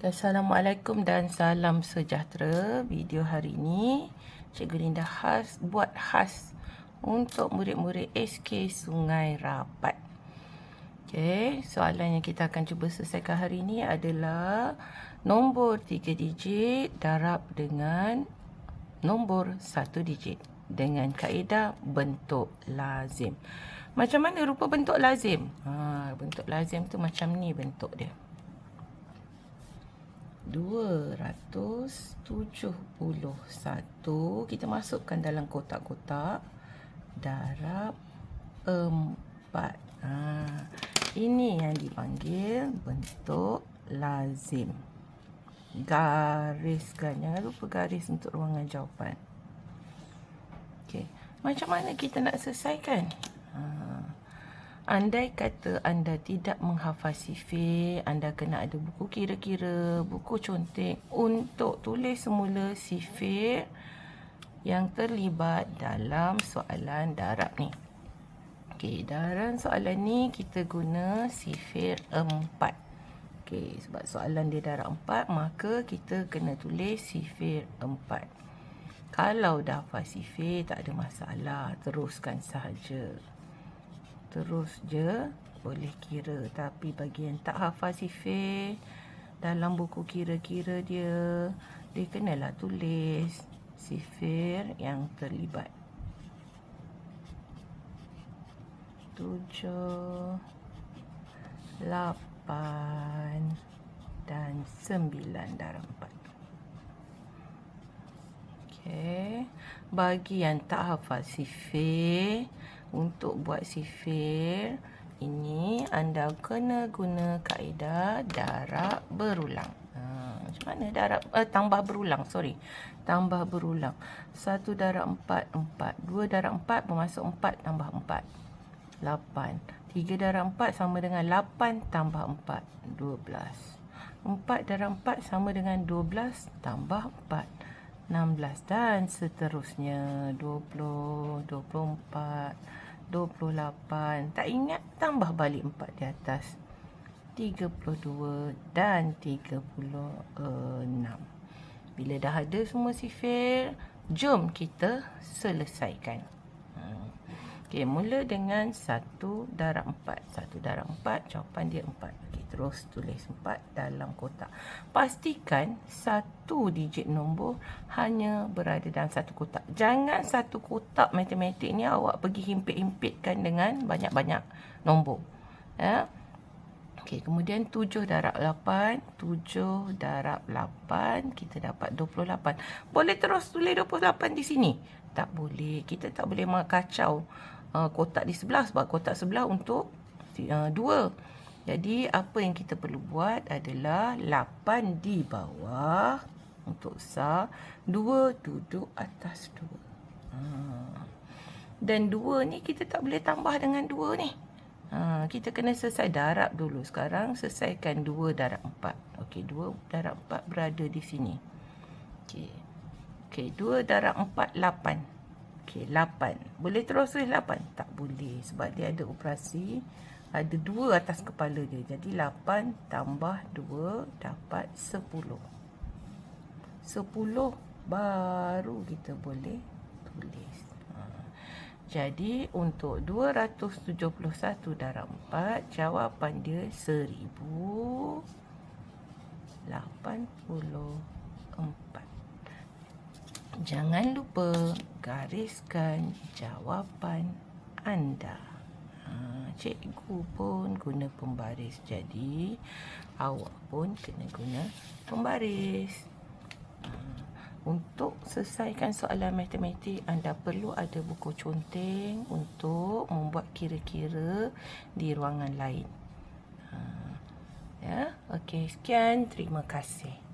Assalamualaikum dan salam sejahtera. Video hari ini Cikgu Linda khas buat khas untuk murid-murid SK Sungai Rapat. Okey, soalan yang kita akan cuba selesaikan hari ini adalah nombor 3 digit darab dengan nombor 1 digit dengan kaedah bentuk lazim. Macam mana rupa bentuk lazim? Ha, bentuk lazim tu macam ni bentuk dia. 271 kita masukkan dalam kotak-kotak. Darab 4 ha, ini yang dipanggil bentuk lazim. Gariskan. Jangan lupa garis untuk ruangan jawapan. Okay. macam mana kita nak selesaikan? Ha. Andai kata anda tidak menghafal sifir, anda kena ada buku kira-kira, buku contek untuk tulis semula sifir yang terlibat dalam soalan darab ni. Okey, dalam soalan ni kita guna sifir empat. Okey, sebab soalan dia darab empat, maka kita kena tulis sifir empat. Kalau dah hafal sifir, tak ada masalah. Teruskan sahaja terus je boleh kira tapi bagi yang tak hafal sifir dalam buku kira-kira dia dia kenalah tulis sifir yang terlibat tujuh lapan dan sembilan dalam empat Okay. Bagi yang tak hafal sifir, untuk buat sifir ini anda kena guna kaedah darab berulang. Ha, macam mana darab eh, tambah berulang? Sorry. Tambah berulang. 1 darab 4 4. 2 darab 4 bermasuk 4 tambah 4. 8. 3 darab 4 sama dengan 8 tambah 4. 12. 4 darab 4 sama dengan 12 tambah 4. 16 dan seterusnya 20 24 28 tak ingat tambah balik 4 di atas. 32 dan 36 bila dah ada semua sifir jom kita selesaikan Okey, mula dengan 1 darab 4. 1 darab 4, jawapan dia 4. Okey, terus tulis 4 dalam kotak. Pastikan satu digit nombor hanya berada dalam satu kotak. Jangan satu kotak matematik ni awak pergi himpit-himpitkan dengan banyak-banyak nombor. Ya. Okey, kemudian 7 darab 8, 7 darab 8, kita dapat 28. Boleh terus tulis 28 di sini? Tak boleh. Kita tak boleh mengacau uh, kotak di sebelah sebab kotak sebelah untuk uh, dua. Jadi apa yang kita perlu buat adalah 8 di bawah untuk sah, 2 duduk atas 2. Uh. Dan 2 ni kita tak boleh tambah dengan 2 ni. Ha, kita kena selesai darab dulu. Sekarang selesaikan 2 darab 4. Okey, 2 darab 4 berada di sini. Okey. Okey, 2 darab 4 8. Okey, 8. Boleh terus tulis 8? Tak boleh sebab dia ada operasi ada 2 atas kepala dia. Jadi 8 tambah 2 dapat 10. 10 baru kita boleh tulis. Ha. Jadi untuk 271 darab 4 jawapan dia 1084. Jangan lupa gariskan jawapan anda. Ha, cikgu pun guna pembaris. Jadi, awak pun kena guna pembaris. Ha, untuk selesaikan soalan matematik, anda perlu ada buku conteng untuk membuat kira-kira di ruangan lain. Ha, ya, okey, sekian. Terima kasih.